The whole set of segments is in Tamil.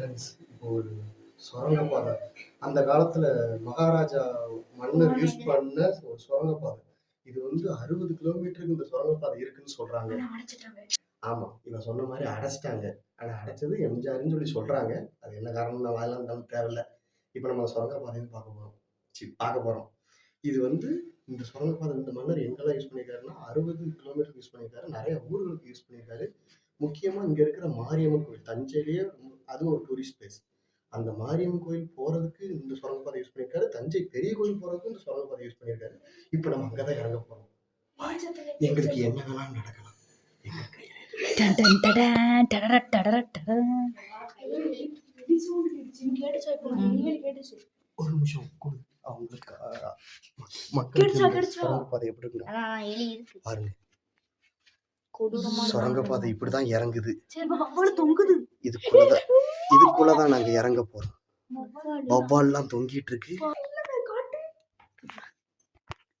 ஃப்ரெண்ட்ஸ் இப்போ ஒரு சுரங்கப்பாதை. அந்த காலத்துல மகாராஜா மன்னர் யூஸ் பண்ண ஒரு சுரங்கப்பாதை. இது வந்து அறுபது கிலோமீட்டருக்கு இந்த சுரங்கப்பாதை இருக்குன்னு சொல்றாங்க. ஆமா இவன் சொன்ன மாதிரி அடைச்சிட்டாங்க. ஆனா அடைச்சது எம்ஜிஆர்னு சொல்லி சொல்றாங்க. அது என்ன காரணம் நான் வாயெல்லாம் இருந்தாலும் தேவையில்ல. இப்போ நம்ம சுரங்கப்பாதைன்னு பார்க்க போறோம். சி பார்க்க போறோம். இது வந்து இந்த சுரங்கப்பாதை இந்த மன்னர் எங்கெல்லாம் யூஸ் பண்ணியிருக்காருன்னா அறுபது கிலோமீட்டருக்கு யூஸ் பண்ணியிருக்காரு. நிறைய ஊர்களுக்கு யூஸ் பண்ணியிருக்காரு. முக்கியமா இங்க இருக்கிற மாரியம்மன் கோயில் தஞ்சையிலேயே அதுவும் ஒரு டூரிஸ்ட் பிளேஸ் அந்த மாரியம்மன் கோயில் போறதுக்கு இந்த சுரங்கப்பாதை யூஸ் பண்ணியிருக்காரு. தஞ்சை பெரிய கோயில் போறதுக்கு இந்த சுரங்கப்பாதை யூஸ் பண்ணியிருக்காரு. இப்போ நம்ம அங்கதான் இறங்க போறோம். எங்களுக்கு என்ன வேணாலும் நடக்கலாம். ஒரு நிமிஷம் அவங்களுக்கு கிடைச்சா. சுரங்கப்பாதை எப்படி. பாருங்க. சுரங்கப்பாதை இப்படிதான் இறங்குது. இதுக்குள்ளதான் இதுக்குள்ளதான் நாங்க இறங்க போறோம். வவ்வால்லாம் தொங்கிட்டு இருக்கு.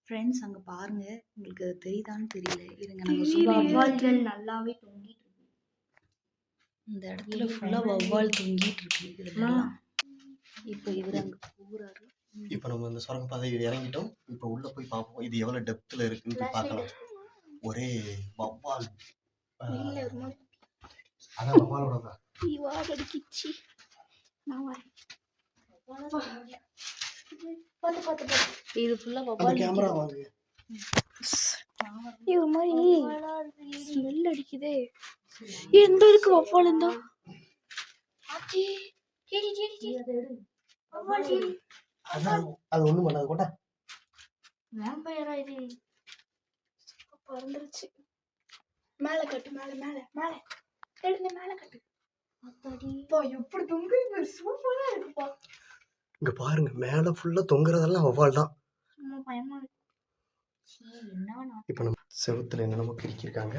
ஃப்ரெண்ட்ஸ் அங்க பாருங்க. உங்களுக்கு அது தெரியுதான்னு தெரியல. இருங்க நாங்க வவ்வால்கள் நல்லாவே தொங்கிட்டு இருக்கு. இந்த இடத்துல ஃபுல்லா வவ்வால் தொங்கிட்டு இருக்கு. இப்போ இவர் அங்க போறாரு. இப்ப நம்ம இந்த சுரங்கப்பாதையில் இறங்கிட்டோம். இப்ப உள்ள போய் பார்ப்போம். இது எவ்வளவு டெப்த்ல இருக்குன்னு பார்க்கலாம். ஒரே வவ்வால். அதான் வவ்வாலோட தான். அடிக்கிச்சு நான் வரேன். பார்த்து பார்த்து பார்த்து இது ஃபுல்லா வவ்வால் கேமரா வாங்க இது மாதிரி ஸ்மெல் அடிக்குதே. எந்த இருக்கு வவ்வால் இருந்தா? ஆச்சி கேடி கேடி கேடி வவ்வால் கேடி அது ஒண்ணும் பண்ணாது. கொண்டா வேம்பயரா இது? பறந்துருச்சு. மேல கட்டு மேல மேல மேல. எடுத்து மேல கட்டு. எப்படி தொங்குது சூப்பரா இருக்குப்பா. இங்க பாருங்க மேல ஃபுல்லா தொங்குறதெல்லாம் வவ்வால் தான். சும்மா பயமா இருக்கு. சீ, என்ன நான் இப்ப நம்ம செவுத்துல என்னென்னமோ கிறுக்கியிருக்காங்க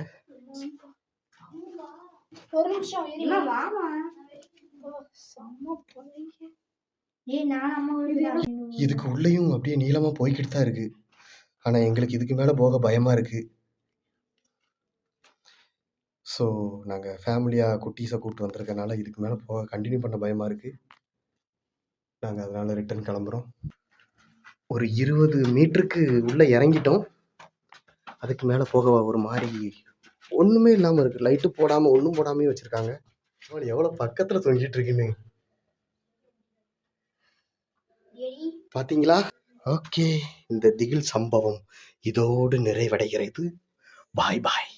ஒரு நிமிஷம் வாமா செம்ம இதுக்கு உள்ளேயும் அப்படியே நீளமா போய்கிட்டு தான் இருக்கு. ஆனா எங்களுக்கு இதுக்கு மேல போக பயமா இருக்கு. ஸோ நாங்கள் ஃபேமிலியாக குட்டீஸை கூப்பிட்டு வந்திருக்கனால இதுக்கு மேலே போக கண்டினியூ பண்ண பயமாக இருக்குது நாங்கள் அதனால் ரிட்டர்ன் கிளம்புறோம். ஒரு இருபது மீட்டருக்கு உள்ளே இறங்கிட்டோம். அதுக்கு மேலே போக ஒரு மாதிரி ஒன்றுமே இல்லாமல் இருக்குது லைட்டு போடாமல் ஒன்றும் போடாமே வச்சுருக்காங்க. எவ்வளோ பக்கத்தில் பக்கத்துல தொங்கிட்டு இருக்குன்னு ஓகே இந்த திகில் சம்பவம் இதோடு நிறைவடைகிறது. பாய் பாய்